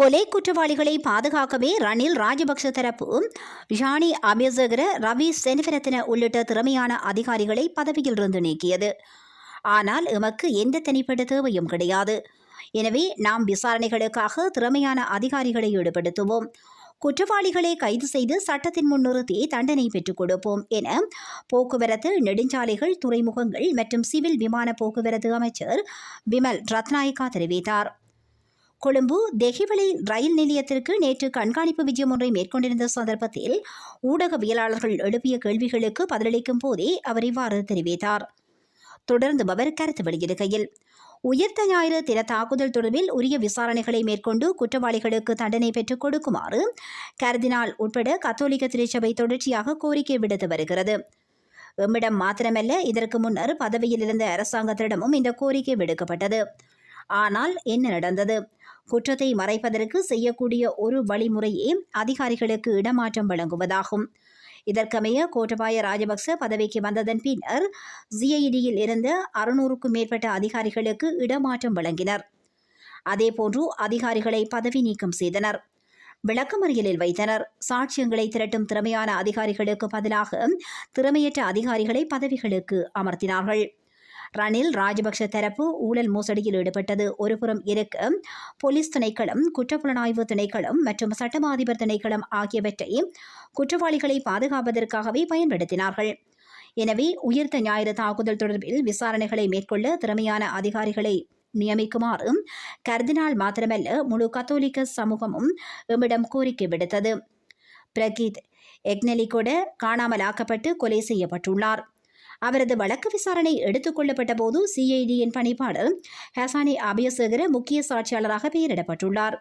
கொலை குற்றவாளிகளை பாதுகாக்கவே ரணில் ராஜபக்ஷ தரப்பு ஷானி அபிசகர ரவி செனிவரத்தின உள்ளிட்ட திறமையான அதிகாரிகளை பதவியிலிருந்து நீக்கியது. ஆனால் எமக்கு எந்த தனிப்பட்ட தேவையும் கிடையாது. எனவே நாம் விசாரணைகளுக்காக திறமையான அதிகாரிகளை ஈடுபடுத்துவோம். குற்றவாளிகளை கைது செய்து சட்டத்தின் முன்னிறுத்தி தண்டனை பெற்றுக் கொடுப்போம் என போக்குவரத்து நெடுஞ்சாலைகள் துறைமுகங்கள் மற்றும் சிவில் விமான போக்குவரத்து அமைச்சர் விமல் ரத்நாயக்கா தெரிவித்தார். கொழும்பு தெஹிவளை ரயில் நிலையத்திற்கு நேற்று கண்காணிப்பு விஜயம் ஒன்றை மேற்கொண்டிருந்த சந்தர்ப்பத்தில் ஊடகவியலாளர்கள் எழுப்பிய கேள்விகளுக்கு பதிலளிக்கும் போதே அவர் இவ்வாறு தெரிவித்தார். தொடர்ந்து அவர் கருத்து வெளியிடுகையில் உயிர்த்த ஞாயிறு தின தாக்குதல் தொடர்பில் உரிய விசாரணைகளை மேற்கொண்டு குற்றவாளிகளுக்கு தண்டனை பெற்றுக் கொடுக்குமாறு கர்தினால் உட்பட கத்தோலிக்க திருச்சபை தொடர்ச்சியாக கோரிக்கை விடுத்து வருகிறது. எம்மிடம் மாத்திரமல்ல இதற்கு முன்னர் பதவியில் இருந்த அரசாங்கத்திடமும் இந்த கோரிக்கை விடுக்கப்பட்டது. ஆனால் என்ன நடந்தது? குற்றத்தை மறைப்பதற்கு செய்யக்கூடிய ஒரு வழிமுறையே அதிகாரிகளுக்கு இடமாற்றம் வழங்குவதாகும். இதற்கமைய கோட்டபாய ராஜபக்ச பதவிக்கு வந்ததன் பின்னர் சிஐடியில் இருந்த அறுநூறுக்கும் மேற்பட்ட அதிகாரிகளுக்கு இடமாற்றம் வழங்கினர். அதேபோன்று அதிகாரிகளை பதவி நீக்கம் செய்தனர். விளக்கமறியலில் வைத்தனர். சாட்சியங்களை திரட்டும் திறமையான அதிகாரிகளுக்கு பதிலாக திறமையற்ற அதிகாரிகளை பதவிகளுக்கு அமர்த்தினார்கள். ரணில் ராஜபக்ஷ தரப்பு ஊழல் மோசடியில் ஈடுபட்டது. ஒருபுறம் இருக்க. போலீஸ் திணைக்களம் குற்றப்புலனாய்வு திணைக்களம் மற்றும் சட்டமா அதிபர் திணைக்களம் ஆகியவற்றை குற்றவாளிகளை பாதுகாப்பதற்காகவே பயன்படுத்தினார்கள். எனவே உயிர்த்த ஞாயிறு தாக்குதல் தொடர்பில் விசாரணைகளை மேற்கொள்ள திறமையான அதிகாரிகளை நியமிக்குமாறு கர்தினால் மாத்திரமல்ல முழு கத்தோலிக்க சமூகமும் எம்மிடம் கோரிக்கை விடுத்தது. பிரகீத் எக்னெலி கூட காணாமலாக்கப்பட்டு கொலை செய்யப்பட்டுள்ளார். அவரது வழக்கு விசாரணை எடுத்துக் கொள்ளப்பட்ட போது சிஐடியின் பணிப்பாளர் ஹசானி அபயசேகர முக்கிய சாட்சியாளராக பெயரிடப்பட்டுள்ளார்.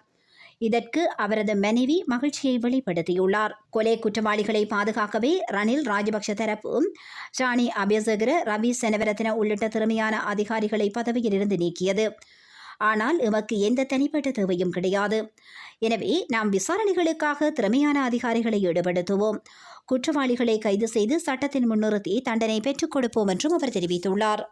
இதற்கு அவரது மனைவி மகிழ்ச்சியை வெளிப்படுத்தியுள்ளார். கொலை குற்றவாளிகளை பாதுகாக்கவே ரணில் ராஜபக்ஷ தரப்பு ஷானி அபியசேகர ரவி செனவரத்ன உள்ளிட்ட திறமையான அதிகாரிகளை பதவியில் இருந்து நீக்கியது. ஆனால் எமக்கு எந்த தனிப்பட்ட தேவையும் கிடையாது. எனவே நாம் விசாரணைகளுக்காக திறமையான அதிகாரிகளை ஈடுபடுத்துவோம். குற்றவாளிகளை கைது செய்து சட்டத்தின் முன்னிறுத்தி தண்டனை பெற்றுக் கொடுப்போம் என்றும் அவர் தெரிவித்துள்ளார்.